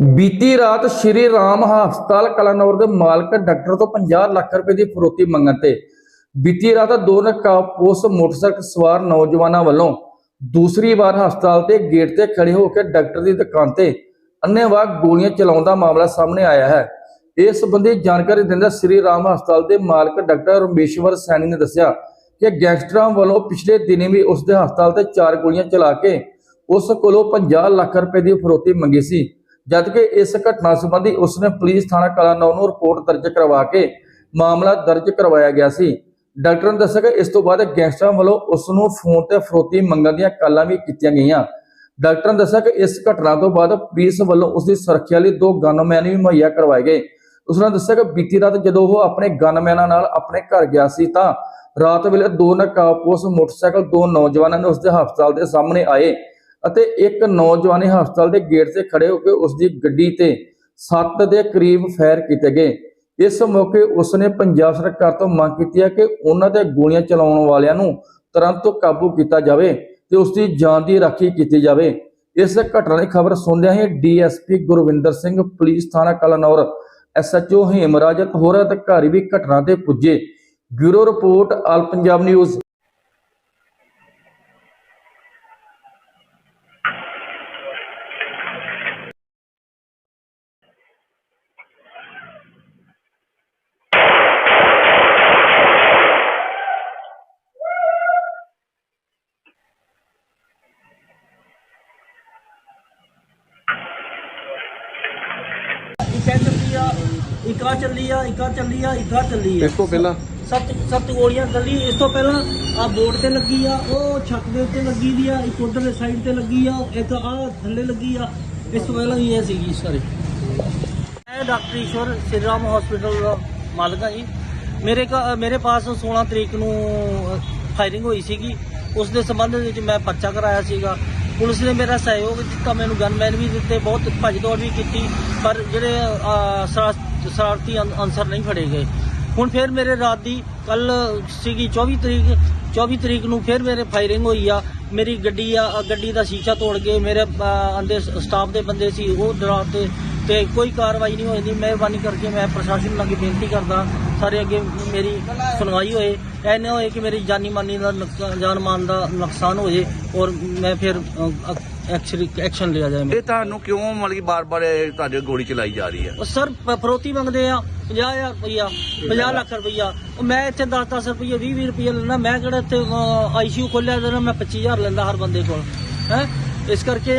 ਬੀਤੀ ਰਾਤ ਸ਼੍ਰੀ ਰਾਮ ਹਸਪਤਾਲ ਕਲਾਨੌਰ ਦੇ ਮਾਲਕ ਡਾਕਟਰ ਤੋਂ 50 ਲੱਖ ਰੁਪਏ ਦੀ ਫਰੋਤੀ ਮੰਗਣ ਤੇ ਬੀਤੀ ਰਾਤ ਦੋ ਨਕਾਬਪੋਸ਼ ਮੋਟਰਸਾਈਕਲ ਸਵਾਰ ਨੌਜਵਾਨਾਂ ਵੱਲੋਂ ਦੂਸਰੀ ਵਾਰ ਹਸਪਤਾਲ ਦੇ ਗੇਟ ਤੇ ਖੜੇ ਹੋ ਕੇ ਡਾਕਟਰ ਦੀ ਦੁਕਾਨ ਤੇ ਅੰਨ੍ਹੇਵਾਹ ਗੋਲੀਆਂ ਚਲਾਉਣ ਦਾ ਮਾਮਲਾ ਸਾਹਮਣੇ ਆਇਆ ਹੈ। ਇਸ ਸੰਬੰਧੀ ਜਾਣਕਾਰੀ ਦਿੰਦਾ ਸ਼੍ਰੀ ਰਾਮ ਹਸਪਤਾਲ ਦੇ ਮਾਲਕ ਡਾਕਟਰ ਰਮੇਸ਼ਵਰ ਸੈਣੀ ਨੇ ਦੱਸਿਆ ਕਿ ਗੈਂਗਸਟਰਾਂ ਵੱਲੋਂ ਪਿਛਲੇ ਦਿਨੀ ਵੀ ਉਸ ਦੇ ਹਸਪਤਾਲ ਤੇ ਚਾਰ ਗੋਲੀਆਂ ਚਲਾ ਕੇ ਉਸ ਕੋਲੋਂ 50 ਲੱਖ ਰੁਪਏ ਦੀ ਫਰੋਤੀ ਮੰਗੀ ਸੀ। ਜਦਕਿ ਇਸ ਘਟਨਾ ਸੰਬੰਧੀ ਉਸਨੇ ਪੁਲਿਸ ਥਾਣਾ ਕਲਾਨੌਰ ਨੂੰ ਰਿਪੋਰਟ ਦਰਜ ਕਰਵਾ ਕੇ ਮਾਮਲਾ ਦਰਜ ਕਰਵਾਇਆ ਗਿਆ ਸੀ। ਡਾਕਟਰ ਨੇ ਦੱਸਿਆ ਕਿ ਇਸ ਤੋਂ ਬਾਅਦ ਗੈਂਗਸਟਰਾਂ ਵੱਲੋਂ ਉਸ ਨੂੰ ਫੋਨ ਤੇ ਫਰੋਤੀ ਮੰਗਣ ਦੀਆਂ ਕਾਲਾਂ ਵੀ ਕੀਤੀਆਂ ਗਈਆਂ। ਡਾਕਟਰ ਨੇ ਦੱਸਿਆ ਕਿ ਇਸ ਘਟਨਾ ਤੋਂ ਬਾਅਦ ਪੁਲਿਸ ਵੱਲੋਂ ਉਸ ਦੀ ਸੁਰੱਖਿਆ ਲਈ ਦੋ ਗਨਮੈਨ ਵੀ ਮੁਹੱਈਆ ਕਰਵਾਏ ਗਏ। ਉਸਨੇ ਦੱਸਿਆ ਕਿ ਬੀਤੀ ਰਾਤ ਜਦੋਂ ਉਹ ਆਪਣੇ ਗਨਮੈਨਾਂ ਨਾਲ ਆਪਣੇ ਘਰ ਗਿਆ ਸੀ ਤਾਂ ਰਾਤ ਵੇਲੇ ਦੋ ਨਕਾਬਪੋਸ਼ ਮੋਟਰਸਾਈਕਲ, ਦੋ ਨੌਜਵਾਨਾਂ ਨੇ ਉਸਦੇ ਹਸਪਤਾਲ ਦੇ ਸਾਹਮਣੇ ਆਏ। ਅਤੇ ਇੱਕ ਨੌਜਵਾਨ ਹਸਪਤਾਲ ਦੇ ਗੇਟ ਤੇ ਖੜੇ ਹੋ ਕੇ ਉਸ ਦੀ ਗੱਡੀ ਤੇ ਸੱਤ ਦੇ ਕਰੀਬ ਫਾਇਰ ਕੀਤੇ ਗਏ। ਇਸ ਮੌਕੇ ਉਸਨੇ ਪੰਜਾਬ ਸਰਕਾਰ ਤੋਂ ਮੰਗ ਕੀਤੀ ਹੈ ਕਿ ਉਹਨਾਂ ਤੇ ਗੋਲੀਆਂ ਚਲਾਉਣ ਵਾਲਿਆਂ ਨੂੰ ਤੁਰੰਤ ਕਾਬੂ ਕੀਤਾ ਜਾਵੇ ਤੇ ਉਸ ਦੀ ਜਾਨ ਦੀ ਰਾਖੀ ਕੀਤੀ ਜਾਵੇ। ਇਸ ਘਟਨਾ ਦੀ ਖਬਰ ਸੁਣਦਿਆਂ ਹੀ ਡੀਐਸਪੀ ਗੁਰਵਿੰਦਰ ਸਿੰਘ, ਪੁਲਿਸ ਥਾਣਾ ਕਲਾਨੌਰ, ਐਸਐਚਓ ਹੇਮਰਾਜ ਅਤੇ ਹੋਰ ਅਧਿਕਾਰੀ ਵੀ ਘਟਨਾ ਤੇ ਪੁੱਜੇ। Bureau report, all Punjab news ਇੱਕ ਐ ਚੱਲੀ ਆ ਇੱਕ ਚੱਲੀ ਆ ਇੱਕ ਚੱਲੀ ਆ ਇੱਕ ਚੱਲੀ ਆ। ਇਸ ਤੋਂ ਪਹਿਲਾਂ? ਸੱਤ ਸੱਤ ਗੋਲੀਆਂ ਚੱਲੀ ਇਸ ਤੋਂ ਪਹਿਲਾਂ ਆ ਬੋਰਡ ਤੇ ਲੱਗੀ ਆ ਉਹ ਛੱਤ ਦੇ ਉੱਤੇ ਲੱਗੀ ਦੀ ਆ ਇੱਕ ਉਧਰਲੇ ਸਾਈਡ ਤੇ ਲੱਗੀ ਆ ਇੱਕ ਆ ਥੱਲੇ ਲੱਗੀ ਆ। ਇਸ ਤੋਂ ਪਹਿਲਾਂ ਵੀ ਇਹ ਸੀਗੀ ਸਾਰੇ ਮੈਂ ਡਾਕਟਰ ਈਸ਼ਵਰ ਸ਼੍ਰੀ ਰਾਮ ਹਸਪੀਟਲ ਦਾ ਮਾਲਕ ਹਾਂ ਜੀ। ਮੇਰੇ ਮੇਰੇ ਪਾਸ 16 ਤਰੀਕ ਨੂੰ ਫਾਇਰਿੰਗ ਹੋਈ ਸੀਗੀ। ਉਸ ਦੇ ਸੰਬੰਧ ਵਿੱਚ ਮੈਂ ਪਰਚਾ ਕਰਾਇਆ ਸੀਗਾ। ਪੁਲਿਸ ਨੇ ਮੇਰਾ ਸਹਿਯੋਗ ਦਿੱਤਾ ਮੈਨੂੰ ਗਨਮੈਨ ਵੀ ਦਿੱਤੇ ਬਹੁਤ ਭੱਜ ਦੌੜ ਵੀ ਕੀਤੀ ਪਰ ਜਿਹੜੇ ਸ਼ਰਾਰਤੀ ਅਨਸਰ ਨਹੀਂ ਫੜੇ ਗਏ। ਹੁਣ ਫਿਰ ਮੇਰੇ ਰਾਤ ਦੀ ਕੱਲ ਸੀਗੀ 24 ਤਰੀਕ 24 ਤਰੀਕ ਨੂੰ ਫਿਰ ਮੇਰੇ ਫਾਇਰਿੰਗ ਹੋਈ ਆ। ਮੇਰੀ ਗੱਡੀ ਆ ਗੱਡੀ ਦਾ ਸ਼ੀਸ਼ਾ ਤੋੜ ਕੇ ਮੇਰੇ ਅ, ਅੰਦਰ ਸਟਾਫ ਦੇ ਬੰਦੇ ਸੀ ਉਹ ਡਰਾਤੇ ਤੇ ਕੋਈ ਕਾਰਵਾਈ ਨਹੀਂ ਹੋਈ ਮਿਹਰਬਾਨੀ ਕਰਕੇ ਮੈਂ ਪ੍ਰਸ਼ਾਸਨ ਅੱਗੇ ਬੇਨਤੀ ਕਰਦਾ ਸਾਰੇ ਅੱਗੇ ਮੇਰੀ ਸੁਣਵਾਈ ਹੋਏ। ਨਾ ਹੋਏ ਕਿ ਮੇਰੀ ਜਾਨੀ ਮਾਨੀ ਦਾ ਨੁਕਸਾਨ ਜਾਨ ਮਾਨ ਦਾ ਨੁਕਸਾਨ ਹੋ ਜੇ ਔਰ ਮੈਂ ਫਿਰ ਐਕਸ਼ਨ ਐਕਸ਼ਨ ਲਿਆ ਜਾਏ ਇਹ ਤੁਹਾਨੂੰ ਕਿਉਂ ਮਤਲਬ ਕਿ ਬਾਰ-ਬਾਰ ਤੁਹਾਡੇ ਗੋਲੀ ਚਲਾਈ ਜਾ ਰਹੀ ਹੈ? ਉਹ ਸਰ ਫਰੋਤੀ ਮੰਗਦੇ ਆ 50000 ਰੁਪਈਆ 50 ਲੱਖ ਰੁਪਈਆ। ਉਹ ਮੈਂ ਇੱਥੇ 10-10 ਰੁਪਈਏ 20-20 ਰੁਪਈਏ ਲੈਣਾ ਮੈਂ ਕਿਹੜਾ ਇੱਥੇ ਆਈਸੀਯੂ ਖੋਲਿਆ ਦੇਣਾ ਮੈਂ 25000 ਲੈਂਦਾ ਹਰ ਬੰਦੇ ਕੋਲ ਹੈ? ਇਸ ਕਰਕੇ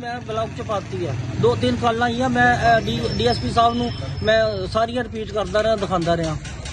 ਮੈਂ ਬਲੌਕ ਚ ਪਾਤੀ ਆ। ਦੋ ਤਿੰਨ ਕਾਲਾਂ ਆਈਆਂ ਮੈਂ ਡੀਐਸਪੀ ਸਾਹਿਬ ਨੂੰ ਮੈਂ ਸਾਰੀਆਂ ਰਿਪੀਟ ਕਰਦਾ ਰਿਹਾ, ਦਿਖਾਉਂਦਾ ਰਿਹਾ।